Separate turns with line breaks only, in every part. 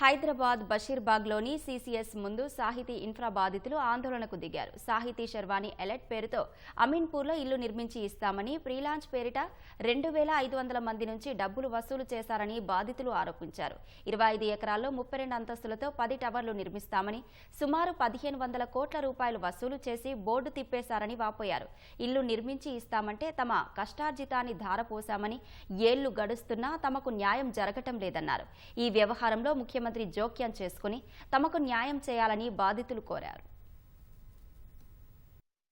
Hyderabad బషీర్బాగ్లోని CCS ముందు సాహితీ infra బాధితులు ఆందోళనకు దిగారు. సాహితీ శర్వాణి ఎలర్ట్ పేరుతో అమీన్పూర్లో ఇల్లు నిర్మించి ఇస్తామని ప్రీలాంచ్ పేరిట రెండు వేల ఐదు వందల మంది నుంచి డబ్బులు వసూలు చేశారని బాధితులు ఆరోపించారు. ఇరవై ఐదు ఎకరాల్లో ముప్పై రెండు అంతస్తులతో పది టవర్లు నిర్మిస్తామని సుమారు పదిహేను వందల కోట్ల రూపాయలు వసూలు చేసి బోర్డు తిప్పేశారని వాపోయారు. ఇల్లు నిర్మించి ఇస్తామంటే తమ కష్టార్జితాన్ని ధారపోశామని ఏళ్ళు గడుస్తున్నా తమకు న్యాయం జరగటం లేదన్నారు. ఈ వ్యవహారంలో ముఖ్యమంత్రి జోక్యం చేసుకుని తమకు న్యాయం చేయాలని బాధితులు కోరారు.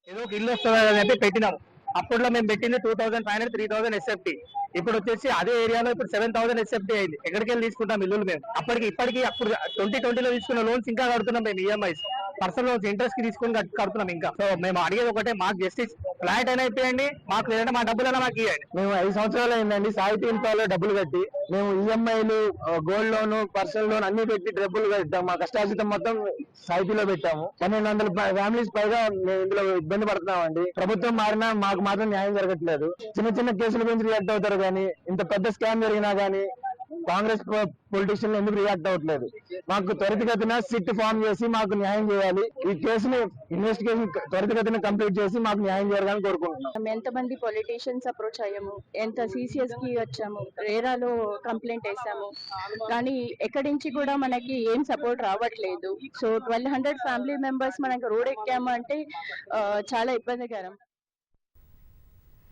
ఏదో ఒక ఇల్లు వస్తుంది చెప్పి అప్పట్లో మేము పెట్టింది two thousand five hundred three thousand SFT ఇప్పుడు వచ్చేసి అదే ఏరియాలో ఇప్పుడు సెవెన్ థౌసండ్ ఎస్ఎఫ్టీ అయింది. ఎక్కడికి వెళ్ళి తీసుకుంటాం ఇల్లులు మేము. అప్పటికి ఇప్పటికి అప్పుడు ట్వంటీ ట్వంటీలో తీసుకున్న లోన్స్ ఇంకా కడుతున్నాం మేము ఈఎంఐస్ పర్సనల్ లోన్స్ ఇంట్రెస్ట్కి తీసుకుని కడుతున్నాం ఇంకా. సో మేము అడిగేది ఒకటే మాకు జస్టిస్ ఫ్లాట్ అయినా ఇప్పియండి మాకు లేదంటే మా డబ్బులైనా మాకు ఇవ్వండి
మేము ఐదు సంవత్సరాలు అయిందండి సాహితీ ఇన్ఫాలో డబ్బులు కట్టి మేము ఈఎంఐలు గోల్డ్ లోన్ పర్సనల్ లోన్ అన్ని పెట్టి డబ్బులు కట్టాం. మా కష్టార్జితం మొత్తం సాహితీలో పెట్టాము. పన్నెండు వందల ఫ్యామిలీస్ పైగా మేము ఇందులో ఇబ్బంది పడుతున్నామండి. ప్రభుత్వం మారినా మాకు మాత్రం న్యాయం జరగట్లేదు. చిన్న చిన్న కేసుల గురించి రియాక్ట్ అవుతారు కానీ ఇంత పెద్ద స్కామ్ జరిగినా కానీ కాంగ్రెస్ పొలిటీషియన్లు ఎందుకు రియాక్ట్ అవ్వట్లేదు? మాకు త్వరితగతిన సిట్ ఫామ్ చేసి మాకు న్యాయం చేయాలి. ఈ కేసుని ఇన్వెస్టిగేషన్ త్వరితగతిన కంప్లీట్ చేసి మాకు న్యాయం చేయాలని కోరుకుంటున్నాం.
మేము ఎంతమంది పొలిటీషియన్స్ అప్రోచ్ అయ్యాము? ఎంత సిసిఎస్కి వచ్చాము? రేరాలో కంప్లైంట్ వేసాము. కానీ ఎక్కడి నుంచి కూడా మనకి ఏం సపోర్ట్ రావట్లేదు. So twelve hundred family members మనకి రోడ్ ఎక్కాము అంటే చాలా ఇబ్బందికరం.